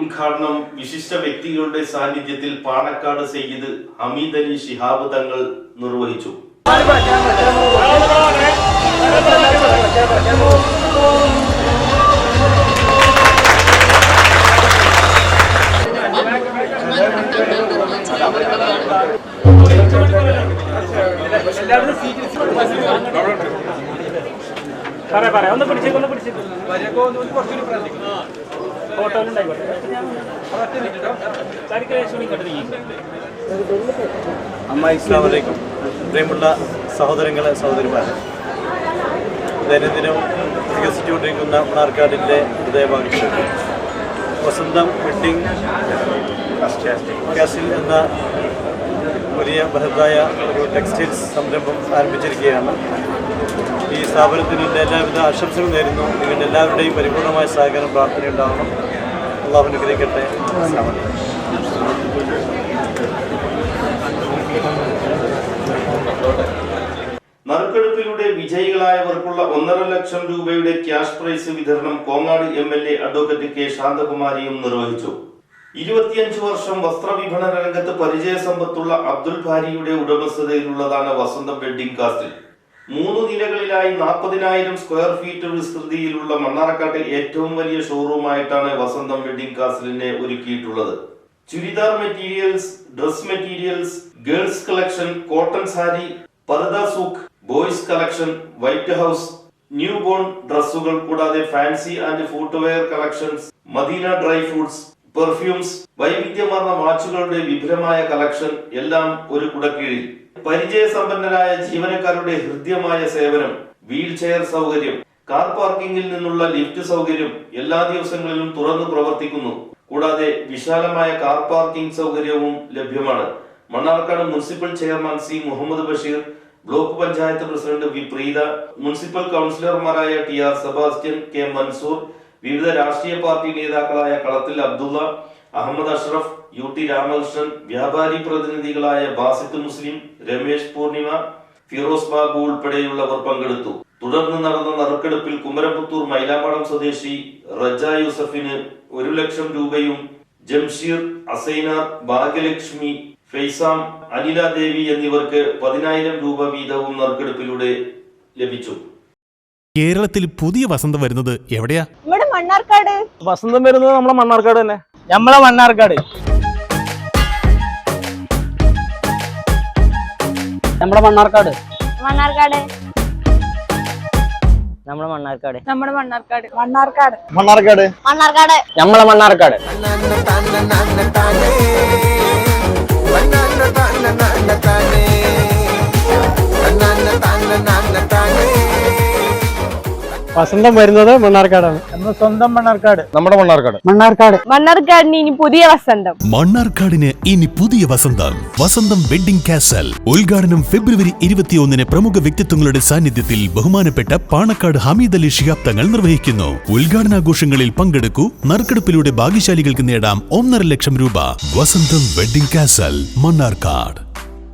ഉദ്ഘാടനം വിശിഷ്ട വ്യക്തികളുടെ സാന്നിധ്യത്തിൽ പാണക്കാട് സയ്യിദ് ഹമീദ് അലി ശിഹാബ് തങ്ങൾ നിർവഹിച്ചു. പറയാ പറയാ. ഒന്ന് പിടിച്ചേക്ക് ഒന്ന് പിടിച്ചേക്ക്. ഫോട്ടോയിലുണ്ടായിക്കോട്ടെ അമ്മ ഇസ്ലാം വലൈക്കും പ്രിയമുള്ള സഹോദരങ്ങളെ സഹോദരിമാരെ. ദൈനംദിനം വികസിച്ചുകൊണ്ടിരിക്കുന്ന മണാർക്കാടിന്റെ ഹൃദയഭാഗത്ത് വസന്തം വെഡിങ് കാസിൽ എന്ന വലിയ ബൃഹത്തായ ഒരു ടെക്സ്റ്റൈൽസ് സംരംഭം ആരംഭിച്ചിരിക്കുകയാണ്. ഈ സ്ഥാപനത്തിന് എന്റെ എല്ലാവിധ ആശംസകൾ നേരുന്നു. നിങ്ങളുടെ എല്ലാവരുടെയും പരിപൂർണമായ സഹകരണം പ്രാർത്ഥനയുണ്ടാവണം അള്ളാഹു അനുഗ്രഹിക്കട്ടെ. നറുക്കെടുപ്പിലൂടെ വിജയികളായവർക്കുള്ള ഒന്നര ലക്ഷം രൂപയുടെ ക്യാഷ് പ്രൈസ് വിതരണം Kongad M L A advocate K ശാന്തകുമാരിയും നിർവഹിച്ചു. ഇരുപത്തിയഞ്ച് വർഷം വസ്ത്രവിപണന രംഗത്ത് പരിചയ സമ്പത്തുള്ള അബ്ദുൽ ഭാരിയുടെ ഉടമസ്ഥതയിലുള്ളതാണ് വസന്തം വെഡിംഗ് കാസ്റ്റിൽ. മൂന്ന് നിലകളിലായി നാൽപ്പതിനായിരം സ്ക്വയർ ഫീറ്റ് വിസ്തൃതിയിലുള്ള മണ്ണാറക്കാട്ടിൽ ഏറ്റവും വലിയ ഷോറൂമായിട്ടാണ് വസന്തം വെഡിംഗ് കാസ്റ്റിലിനെ ഒരുക്കിയിട്ടുള്ളത്. Churidar materials dress materials girls collection cotton sari പർദ സൂഖ് boys collection white house newborn ഡ്രസ്സുകൾ കൂടാതെ fancy and footwear collections Medina dry fruits perfumes വൈവിധ്യമാർന്ന വാച്ചുകളുടെ വിപുലമായ കളക്ഷൻ എല്ലാം ഒരു കുടക്കീഴിൽ. പരിചയസമ്പന്നരായ ജീവനക്കാരുടെ ഹൃദ്യമായ സേവനം വീൽ ചെയർ സൗകര്യം കാർ പാർക്കിംഗിൽ നിന്നുള്ള ലിഫ്റ്റ് സൗകര്യം എല്ലാ ദിവസങ്ങളിലും തുറന്നു പ്രവർത്തിക്കുന്നു. കൂടാതെ വിശാലമായ കാർ പാർക്കിംഗ് സൗകര്യവും ലഭ്യമാണ്. Mannarkkad municipal chairman C Muhammad Basheer block panchayat president V Preetha municipal കൗൺസിലർമാരായ T R Sebastian K Mansoor വിവിധ രാഷ്ട്രീയ പാർട്ടി നേതാക്കളായ കളത്തിൽ അബ്ദുള്ള അഹമ്മദ് അഷ്റഫ് യു ടി രാമകൃഷ്ണൻ വ്യാപാരി പ്രതിനിധികളായ ബാസിത്ത് മുസ്ലിം രമേശ് പൂർണിമ ഫിറോസ് ബാബു ഉൾപ്പെടെയുള്ളവർ പങ്കെടുത്തു. തുടർന്ന് നടന്ന നറുക്കെടുപ്പിൽ കുമരപുത്തൂർ മൈലാപ്പാടം സ്വദേശി റജ യൂസഫിന് ഒരു ലക്ഷം രൂപയും ജംഷീർ അസൈനാർ ഭാഗ്യലക്ഷ്മി ഫെയ്സാം അനില ദേവി എന്നിവർക്ക് പതിനായിരം രൂപ വീതവും നറുക്കെടുപ്പിലൂടെ ലഭിച്ചു. കേരളത്തിൽ പുതിയ വസന്തം വരുന്നത് എവിടെയാ? മണ്ണാർക്കാട്? വസന്തം വരുന്നത് നമ്മളെ മണ്ണാർക്കാട് തന്നെ. നമ്മളെ മണ്ണാർക്കാട്. നമ്മുടെ മണ്ണാർക്കാട്. മണ്ണാർക്കാട്. നമ്മുടെ മണ്ണാർക്കാട്. നമ്മുടെ മണ്ണാർക്കാട്. മണ്ണാർക്കാട്. മണ്ണാർക്കാട്. മണ്ണാർക്കാട്. നമ്മളെ മണ്ണാർക്കാട്. വസന്തം വരുന്നത് മണ്ണാർക്കാടാണ്. നമ്മുടെ സ്വന്തം മണ്ണാർക്കാട്. നമ്മുടെ മണ്ണാർക്കാട്. മണ്ണാർക്കാട്. മണ്ണാർക്കാടിന് ഇനി പുതിയ വസന്തം. മണ്ണാർക്കാടിന് ഇനി പുതിയ വസന്തം. വസന്തം വെഡിംഗ് കാസൽ. ഉദ്ഘാടനം ഫെബ്രുവരി ഇരുപത്തിയൊന്നിന് പ്രമുഖ വ്യക്തിത്വങ്ങളുടെ സാന്നിധ്യത്തിൽ ബഹുമാനപ്പെട്ട പാണക്കാട് ഹമീദ് അലി ശിഹാബ് തങ്ങൾ നിർവഹിക്കുന്നു. ഉദ്ഘാടനാഘോഷങ്ങളിൽ പങ്കെടുക്കൂ. നറുക്കെടുപ്പിലൂടെ ഭാഗ്യശാലികൾക്ക് നേടാം ഒന്നര ലക്ഷം രൂപ. വസന്തം വെഡിംഗ് കാസൽ മണ്ണാർക്കാട്.